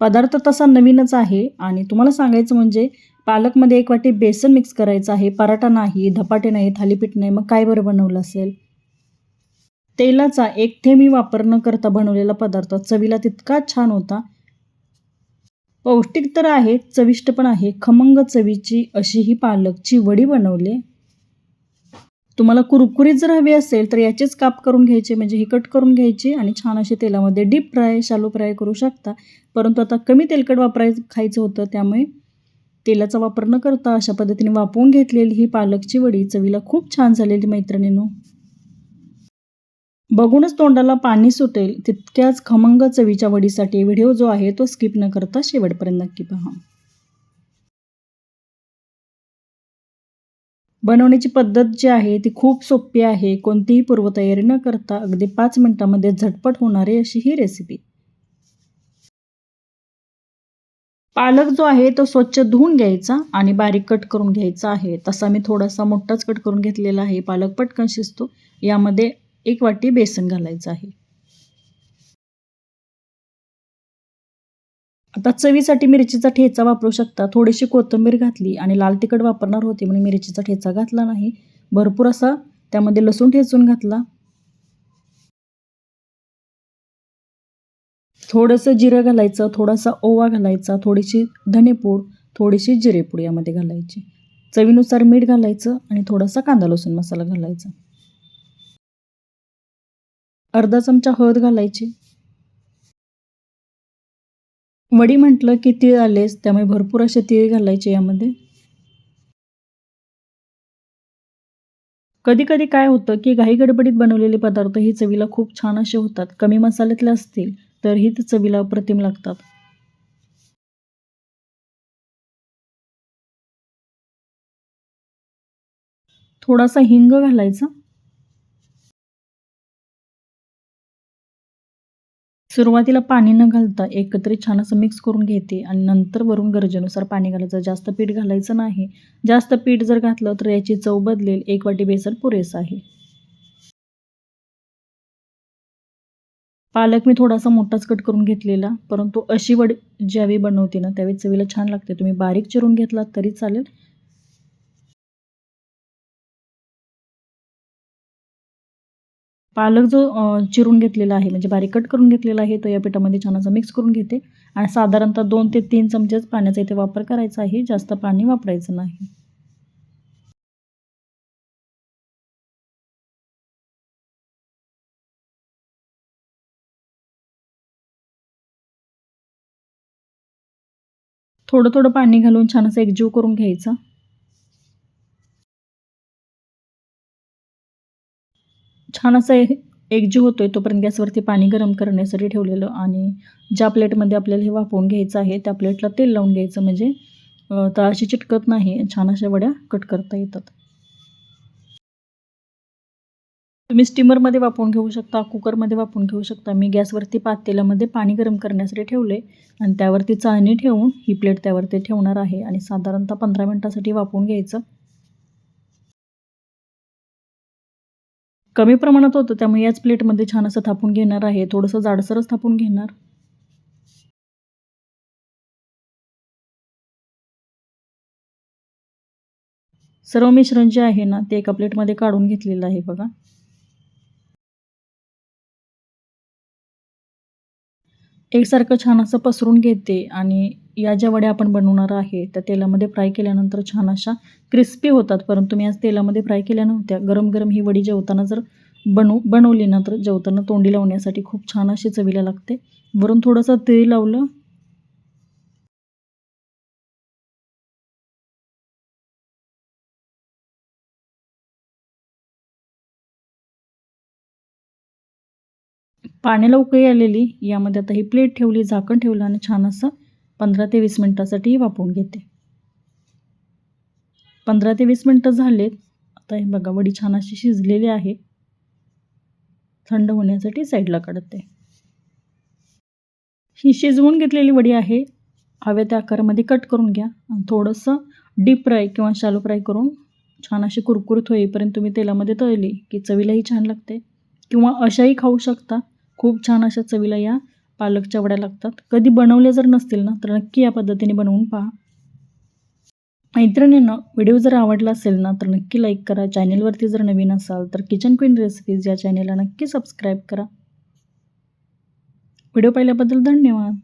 पदार्थ तसा नवीनच आहे. आणि तुम्हाला सांगायचं म्हणजे पालकमध्ये एक वाटी बेसन मिक्स करायचं आहे. पराठा नाही धपाटे नाही थालीपीठ नाही. मग काय बरं बनवलं असेल? तेलाचा एक थेमी वापर न करता बनवलेला पदार्थ. चवीला तितका छान होता. पौष्टिक तर आहे चविष्ट पण आहे. खमंग चवीची अशी ही पालकची वडी बनवली. तुम्हाला कुरकुरीत जर हवी असेल तर याचेच काप करून घ्यायचे म्हणजे ही कट करून घ्यायची आणि छान असे तेलामध्ये डीप फ्राय शालो फ्राय करू शकता. परंतु आता कमी तेलकट वापराय खायचं होतं त्यामुळे तेलाचा वापर न करता अशा पद्धतीने वापरून घेतलेली ही पालकची वडी चवीला खूप छान झालेली मैत्रिणीनो. बघूनच तोंडाला पाणी सुटेल तितक्याच खमंग चवीच्या वडीसाठी व्हिडिओ जो आहे तो स्किप न करता शेवटपर्यंत नक्की पहा. बनवण्याची पद्धत जी आहे ती खूप सोपी आहे. कोणतीही पूर्वतयारी न करता अगदी पाच मिनटामध्ये झटपट होणारी अशी ही रेसिपी पालक जो आहे तो स्वच्छ धुवून घ्यायचा आणि बारीक कट करून घ्यायचा आहे. तसा मी थोडासा मोठाच कट करून घेतलेला आहे. पालक पटकन शिजतो. यामध्ये एक वाटी बेसन घालायचं आहे. आता चवीसाठी मिरचीचा ठेचा वापरू शकता. थोडीशी कोथिंबीर घातली आणि लाल तिखट वापरणार होती म्हणून मिरचीचा ठेचा घातला नाही. भरपूर असा त्यामध्ये लसूण ठेचून घातला. थोडंसं जिरं घालायचं थोडासा ओवा घालायचा थोडीशी धनेपूड थोडीशी जिरेपूड यामध्ये घालायची. चवीनुसार मीठ घालायचं आणि थोडासा कांदा लसूण मसाला घालायचा. अर्धा चमचा हळद घालायची. वडी म्हटलं की तीळ आलेच त्यामुळे भरपूर असे तीळ घालायचे यामध्ये. कधी कधी काय होतं की घाई गडबडीत बनवलेले पदार्थ ही चवीला खूप छान असे होतात. कमी मसाल्यातले असतील तर ही चवीला अप्रतिम लागतात. थोडासा हिंग घालायचा. सुरुवातीला पाणी न घालता एकत्रित छान असं मिक्स करून घेते आणि नंतर वरून गरजेनुसार पाणी घालायचं. जास्त पीठ घालायचं नाही. जास्त पीठ जर घातलं तर याची चव बदलेल. एक वाटी बेसन पुरेसं आहे. पालक मी थोडासा मोठाच कट करून घेतलेला परंतु अशी वड ज्यावेळी बनवते ना त्यावेळी चवीला छान लागते. तुम्ही बारीक चिरून घेतलात तरी चालेल. पालक जो चिरून घेतलेला आहे म्हणजे बारीक कट करून घेतलेला आहे तो या पिठामध्ये छान असा मिक्स करून घेते. आणि साधारणतः दोन ते तीन चमचेच पाण्याचा इथे वापर करायचा आहे जास्त पाणी वापरायचं नाही. थोडं थोडं पाणी घालून छान असं एकजीव करून घ्यायचा. छान असं एकजीव आहे तोपर्यंत गॅसवरती पाणी गरम करण्यासाठी ठेवलेलं आणि ज्या प्लेटमध्ये आपल्याला हे वापरून घ्यायचं आहे त्या प्लेटला तेल लावून घ्यायचं. म्हणजे तळाशी चिटकत नाही. छान अशा वड्या कट करता येतात. तुम्ही स्टीमरमध्ये वापरून घेऊ शकता कुकरमध्ये वापरून घेऊ शकता. मी गॅसवरती पातेल्यामध्ये पाणी गरम करण्यासाठी ठेवले आणि त्यावरती चाळणी ठेवून ही प्लेट त्यावरती ठेवणार आहे आणि साधारणतः पंधरा मिनटासाठी वापरून घ्यायचं. कमी प्रमाणात होतं त्यामुळे याच प्लेटमध्ये छान असं थापून घेणार आहे. थोडंसं जाडसरच थापून घेणार. सर्व मिश्रण जे आहे ना ते एका प्लेटमध्ये काढून घेतलेलं आहे बघा. एकसारखं छान असं पसरून घेते आणि या ज्या वड्या आपण बनवणार आहे त्या तेलामध्ये फ्राय केल्यानंतर छान अशा क्रिस्पी होतात. परंतु मी आज तेलामध्ये फ्राय केल्या नव्हत्या. गरम गरम ही वडी जेवताना जर बनवू बनवली ना तर जेवताना तोंडी लावण्यासाठी खूप छान अशी चवीला लागते. वरून थोडंसं तेल लावलं पाण्याला उकळी आलेली यामध्ये आता ही प्लेट ठेवली झाकण ठेवलं आणि छान असं पंधरा ते वीस मिनटासाठी वापरून घेते. पंधरा ते वीस मिनटं झालेत. आता हे बघा वडी छान अशी शिजलेली आहे. थंड होण्यासाठी साईडला काढते. ही शिजवून घेतलेली वडी आहे. हव्या त्या आकारामध्ये कट करून घ्या. आणि थोडंसं डीप फ्राय किंवा शालो फ्राय करून छान अशी कुरकुरीत होईपर्यंत तुम्ही तेलामध्ये तळली की चवीलाही छान लागते. किंवा अशाही खाऊ शकता. खूप छान अशा चवीला या पालकच्या वड्या लागतात. कधी बनवल्या जर नसतील ना तर नक्की या पद्धतीने बनवून पहा. मैत्रिणींनो व्हिडिओ जर आवडला असेल ना तर नक्की लाईक करा. चॅनेलवरती जर नवीन असाल तर किचन क्वीन रेसिपीज या चॅनेलला नक्की सबस्क्राईब करा. व्हिडिओ पाहिल्याबद्दल धन्यवाद.